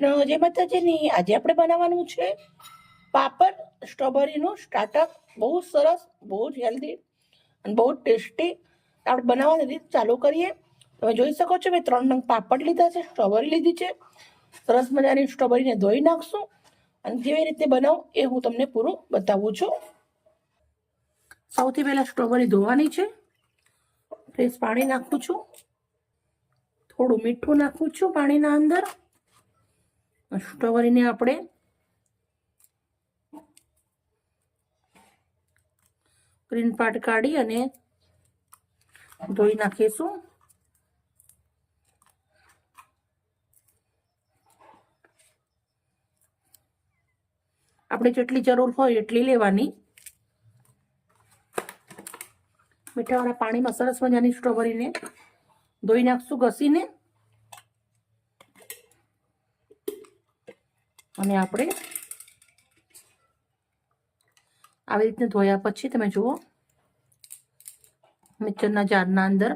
કૃષ્ણ, જય માતાજીની. આજે આપણે બનાવવાનું છે પાપડ, સ્ટ્રોબેરીનું સ્ટાર્ટઅપ બહુ સરસ, બહુ જ હેલ્ધી અને બહુ ટેસ્ટી આપણે બનાવવાની રીત ચાલુ કરીએ. તમે જોઈ શકો છો, મેં ત્રણ નંગ પાપડ લીધા છે, સ્ટ્રોબેરી લીધી છે. સરસ મજાની સ્ટ્રોબેરીને ધોઈ નાખશું અને કેવી રીતે બનાવું એ હું તમને પૂરું બતાવું છું. સૌથી પહેલાં સ્ટ્રોબેરી ધોવાની છે. ફ્રેશ પાણી નાખું છું. થોડું મીઠું નાખું છું પાણીના અંદર. સ્ટ્રોબેરીને આપણે ગ્રીન પાર્ટ કાઢી અને ધોઈ નાખીશું. આપણે જેટલી જરૂર હોય એટલી લેવાની. મીઠાવાળા પાણીમાં સરસ મજાની સ્ટ્રોબેરીને ધોઈ નાખશું ઘસીને. અને આપણે આવી રીતે ધોયા પછી તમે જુઓ, મિક્સરના જારના અંદર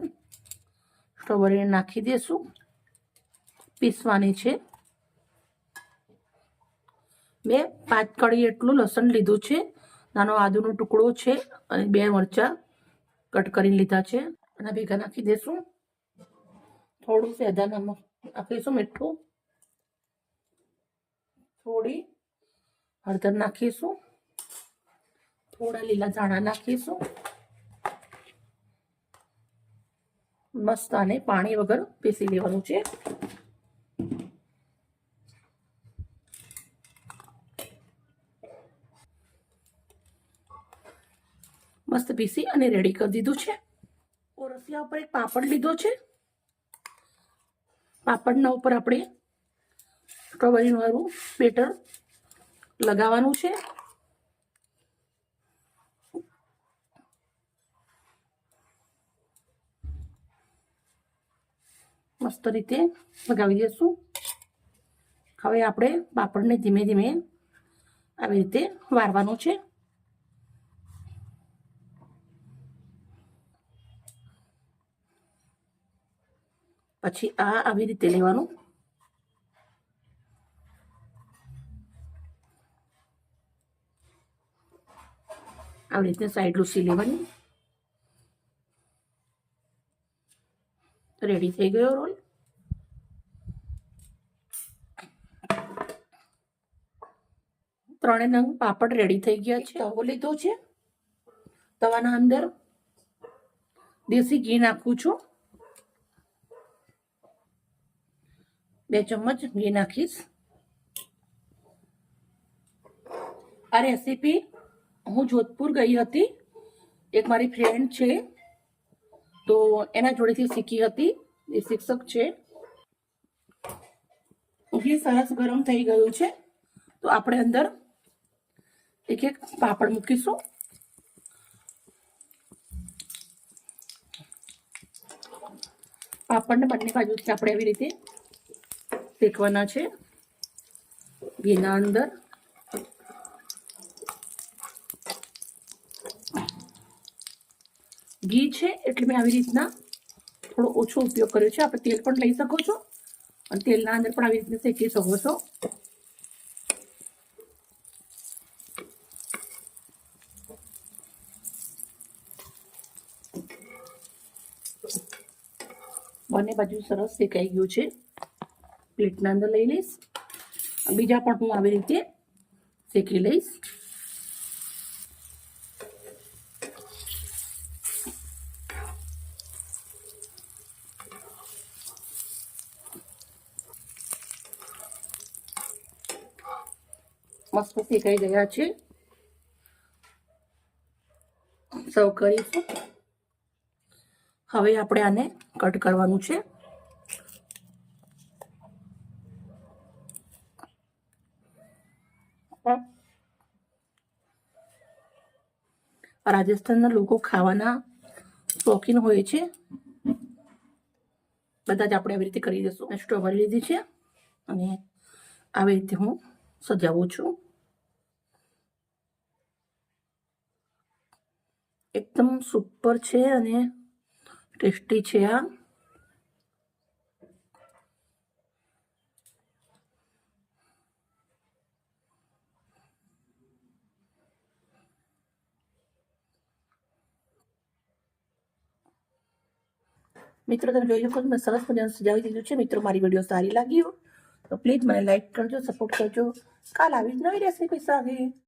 સ્ટ્રોબેરીને નાખી દઈશું પીસવાની છે. મેં પાંચ કળી એટલું લસણ લીધું છે. નાનો આદુનો ટુકડો છે અને બે મરચાં કટ કરીને લીધા છે. અને ભેગા નાખી દઈશું થોડું સેદા નમક નાખીશું મીઠું. થોડી હળદર નાખીશું. થોડા લીલા ધાણા નાખીશું. મસ્ત આને પાણી વગર પીસી લેવાનું છે. મસ્ત પીસી અને રેડી કરી દીધું છે. ઓરસિયા ઉપર એક પાપડ લીધો છે. પાપડના ઉપર આપણે સ્ટ્રોબેરીનું વાળું બેટર લગાવવાનું છે. મસ્ત રીતે લગાવી દઈશું હવે આપણે પાપડને ધીમે ધીમે આવી રીતે વારવાનું છે. પછી આ આવી રીતે લેવાનું. આવી રીતે સાઈડ લૂસી લેવાની. રેડી થઈ ગયો રોલ ત્રણે નંગ પાપડ રેડી થઈ ગયા છે. તવો લીધો છે. તવાના અંદર દેશી ઘી નાખું છું. બે ચમચ ઘી નાખીશ. આ રેસીપી હું જોધપુર ગઈ હતી. એક મારી ફ્રેન્ડ છે. તો એના જોડેથી શીખી હતી. એ શિક્ષક છે. ઘી સરસ ગરમ થઈ ગયું છે. તો આપણે અંદર એક એક પાપડ મૂકીશું. પાપડને બંને બાજુથી આપણે એવી રીતે શેકવાના છે. ઘીના અંદર. ઘી છે એટલે મેં આવી રીતના થોડો ઓછો ઉપયોગ કર્યો છે. આપણે તેલ પણ લઈ શકો છો. અને તેલના અંદર પણ આવી રીતના શેકી શકો છો. બંને બાજુ સરસ શેકાઈ ગયું છે. પ્લેટના અંદર લઈ લઈશ. બીજા પણ હું આવી રીતે શેકી લઈશ. મસ્ત શીખાઈ ગયા છે સર્વ કરીશું. હવે આપણે આને કટ કરવાનું છે. રાજસ્થાનના લોકો ખાવાના શોખીન હોય છે. બધા જ આપણે આવી રીતે કરી દઈશું સ્ટ્રોબેરી લીધી છે. અને આવી રીતે હું સજાવું છું. એકદમ સુપર છે અને ટેસ્ટી છે આ. મિત્રો, તમે જોઈ શકો મેં સરસ મજાનું સજાવી દીધું છે. મિત્રો, મારી વીડિયો સારી લાગી તો પ્લીઝ મને લાઇક કરજો, સપોર્ટ કરજો. કાલ આવી જ નવી રેસીપી સાથે.